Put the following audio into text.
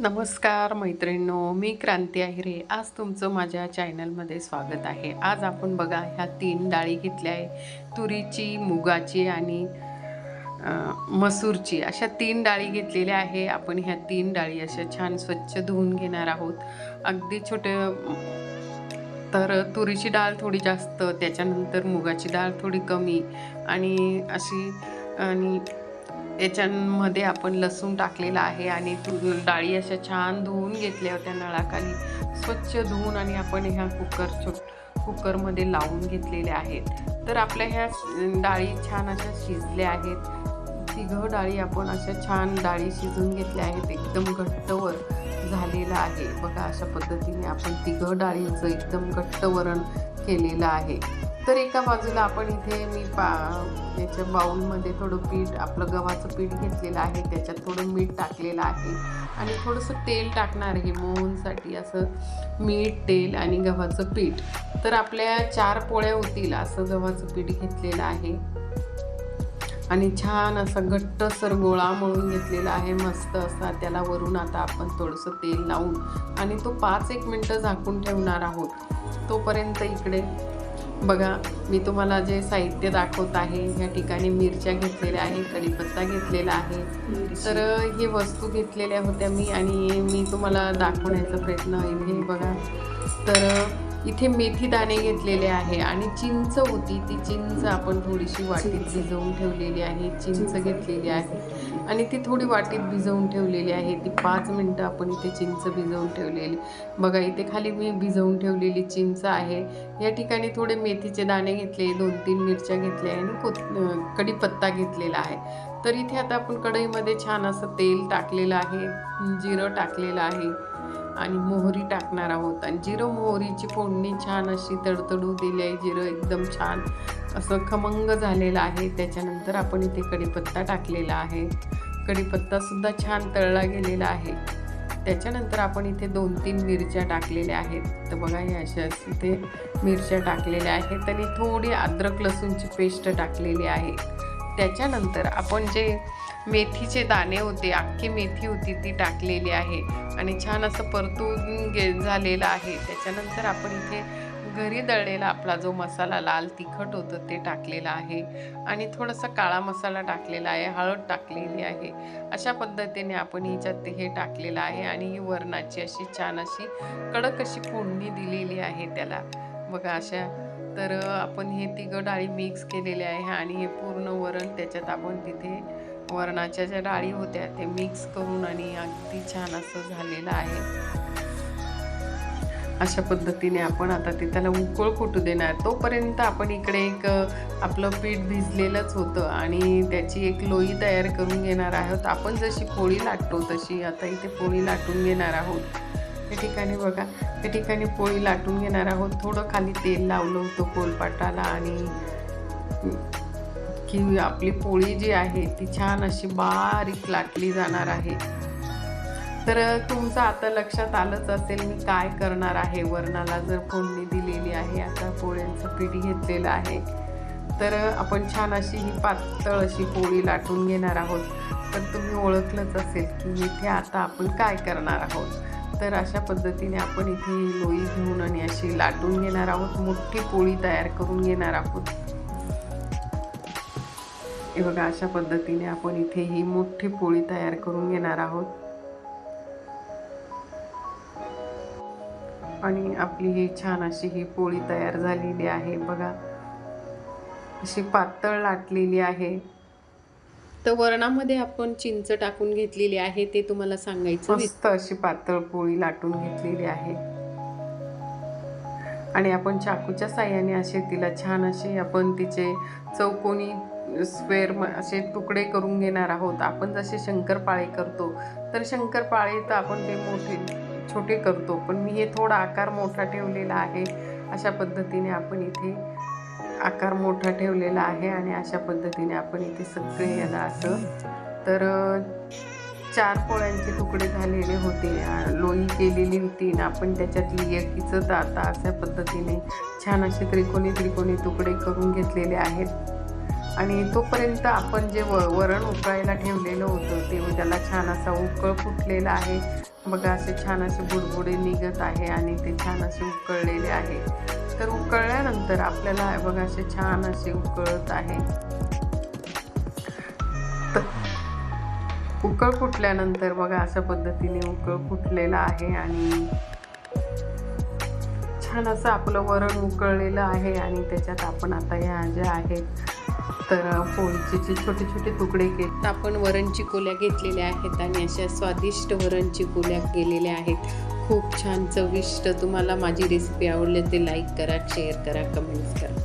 नमस्कार मैत्रिणींनो मी क्रांती आहिरे. आज तुमचं माझ्या चॅनलमध्ये स्वागत आहे. आज आपण बघा ह्या तीन डाळी घेतल्या आहे. तुरीची मुगाची आणि मसूरची. अशा तीन डाळी घेतलेल्या आहे. आपण ह्या तीन डाळी अशा छान स्वच्छ धुवून घेणार आहोत. अगदी छोटे तर तुरीची डाळ थोडी जास्त त्याच्यानंतर मुगाची डाळ थोडी कमी आणि अशी आणि याच्यामध्ये आपण लसूण टाकलेला आहे आणि डाळी अशा छान धुवून घेतल्या होत्या नळाखाली. स्वच्छ धुवून आणि आपण ह्या कुकर छोट कुकरमध्ये लावून घेतलेल्या आहेत. तर आपल्या ह्या डाळी छान अशा शिजल्या आहेत. तिघं डाळी आपण अशा छान डाळी शिजून घेतल्या आहेत. एकदम घट्टवर झालेलं आहे. बघा अशा पद्धतीने आपण तिघं डाळीचं एकदम घट्ट वरण केलेलं आहे. तर एका बाजूला आपण इथे मी पा याच्या बाऊलमध्ये थोडं पीठ आपलं गव्हाचं पीठ घेतलेलं आहे त्याच्यात थोडं मीठ टाकलेलं आहे. आणि थोडंसं तेल टाकणार आहे मोहनसाठी असं मीठ तेल आणि गव्हाचं पीठ. तर आपल्या चार पोळ्या होतील असं गव्हाचं पीठ घेतलेलं आहे. आणि छान असा घट्ट सर गोळा मळून घेतलेला आहे मस्त असा. त्याला वरून आता आपण थोडंसं तेल लावून आणि तो पाच एक मिनटं झाकून ठेवणार आहोत. तोपर्यंत इकडे बघा मी तुम्हाला जे साहित्य दाखवत आहे ह्या ठिकाणी मिरच्या घेतलेल्या आहे कढीपत्ता घेतलेला आहे. तर हे वस्तू घेतलेल्या होत्या मी आणि मी तुम्हाला दाखवण्याचा प्रयत्न हे बघा. तर इथे मेथी दाणे घेतलेले आहे आणि चिंच होती. ती चिंच आपण थोडीशी वाटीत भिजवून ठेवलेली आहे. चिंच घेतलेली आहे. आणि ती थोडी वाटीत भिजवून ठेवलेली आहे. ती पाच मिनटं आपण इथे चिंच भिजवून ठेवलेली. बघा इथे खाली मी भिजवून ठेवलेली चिंच आहे. या ठिकाणी थोडे मेथीचे दाणे घेतले दोन तीन मिरच्या घेतल्या आणि कोथ कढीपत्ता घेतलेला आहे. तर इथे आता आपण कढईमध्ये छान असं तेल टाकलेलं आहे. जिरं टाकलेलं आहे. आणि मोहरी टाकणार आहोत. आणि जिरं मोहरीची फोडणी छान अशी तडतडू दिली आहे. जिरं एकदम छान असं खमंग झालेलं आहे. त्याच्यानंतर आपण इथे कढीपत्ता टाकलेला आहे. कढीपत्तासुद्धा छान तळला गेलेला आहे. त्याच्यानंतर आपण इथे दोन तीन मिरच्या टाकलेल्या आहेत. तर बघा या अशा इथे मिरच्या टाकलेल्या आहेत आणि थोडी अद्रक लसूणची पेस्ट टाकलेली आहे. त्याच्यानंतर आपण जे मेथीचे दाणे होते अख्खी मेथी होती ती टाकलेली आहे. आणि छान असं परतून गे झालेलं आहे. त्याच्यानंतर आपण इथे घरी दळलेला आपला जो मसाला लाल तिखट होतं ते टाकलेला आहे. आणि थोडासा काळा मसाला टाकलेला आहे हळद टाकलेली आहे. अशा पद्धतीने आपण हिच्यात हे टाकलेलं आहे आणि ही वरणाची अशी छान अशी कडक अशी फोडणी दिलेली आहे त्याला. बघा अशा तर आपण हे तिघं डाळी मिक्स केलेले आहे आणि हे पूर्ण वरण त्याच्यात आपण तिथे वरणाच्या ज्या डाळी होत्या ते मिक्स करून आणि अगदी छान असं झालेलं आहे. अशा पद्धतीने आपण आता ते त्याला उकळ फुटू देणार. तोपर्यंत आपण इकडे एक आपलं पीठ भिजलेलंच होतं आणि त्याची एक लोई तयार करून घेणार आहोत. आपण जशी पोळी लाटतो तशी आता इथे पोळी लाटून घेणार आहोत. या ठिकाणी बघा या ठिकाणी पोळी लाटून घेणार आहोत. थोडं खाली तेल लावलं होतं कोलपाटाला आणि की आपली पोळी जी आहे ती छान अशी बारीक लाटली जाणार आहे. तर तुमचं आता लक्षात आलंच असेल मी काय करणार आहे. वरणाला जर फोडणी दिलेली आहे आता पोळ्यांचं पीठ घेतलेलं आहे. तर आपण छान अशी ही पातळ अशी पोळी लाटून घेणार आहोत. तर तुम्ही ओळखलंच असेल की इथे आता आपण काय करणार आहोत. तर अशा पद्धतीने आपण इथे लोई घेऊन आणि अशी लाटून घेणार आहोत. मोठी पोळी तयार करून घेणार आहोत. हे बघा अशा पद्धतीने आपण इथे ही मोठी पोळी तयार करून घेणार आहोत. आणि आपली ही छान अशी ही पोळी तयार झालेली आहे बघा. अशी पातळ लाटलेली आहे. तर वरणामध्ये आपण चिंच टाकून घेतलेली आहे ते तुम्हाला सांगायचं मस्त अशी पातळ पोळी लाटून घेतलेली आहे. आणि आपण चाकूच्या साह्याने असे तिला छान असे आपण तिचे चौकोनी स्क्वेअर असे तुकडे करून घेणार आहोत. आपण जसे शंकरपाळे करतो तर शंकरपाळे तर आपण ते मोठे छोटे करतो. पण मी हे थोडा आकार मोठा ठेवलेला आहे. अशा पद्धतीने आपण इथे आकार मोठा ठेवलेला आहे आणि अशा पद्धतीने आपण इथे सगळे याला असं. तर चार पोळ्यांचे तुकडे झालेले होते. लोई केलेली होती आणि आपण त्याच्यातली एकीचं आता अशा पद्धतीने छान असे त्रिकोणी त्रिकोणी तुकडे करून घेतलेले आहेत. आणि तोपर्यंत आपण जे व वरण उकळायला ठेवलेलं होतं ते त्याला छान असा उकळ फुटलेला आहे. बघा असे छान असे बुडबुडे निघत आहे आणि ते छान असे उकळलेले आहे. तर उकळल्यानंतर आपल्याला बघा असे छान असे उकळत आहे. तर उकळ फुटल्यानंतर बघा अशा पद्धतीने उकळ फुटलेलं आहे आणि छान असं आपलं वरण उकळलेलं आहे आणि त्याच्यात आपण आता ह्या ज्या आहेत तर हो, पोळीचे जे छोटे छोटे तुकडे केले. आपण वरणची कोल्या घेतलेल्या आहेत आणि अशा स्वादिष्ट वरणची कोल्या केलेल्या आहेत. खूप छान चविष्ट तुम्हाला माझी रेसिपी आवडली ते लाईक करा शेअर करा कमेंट्स करा.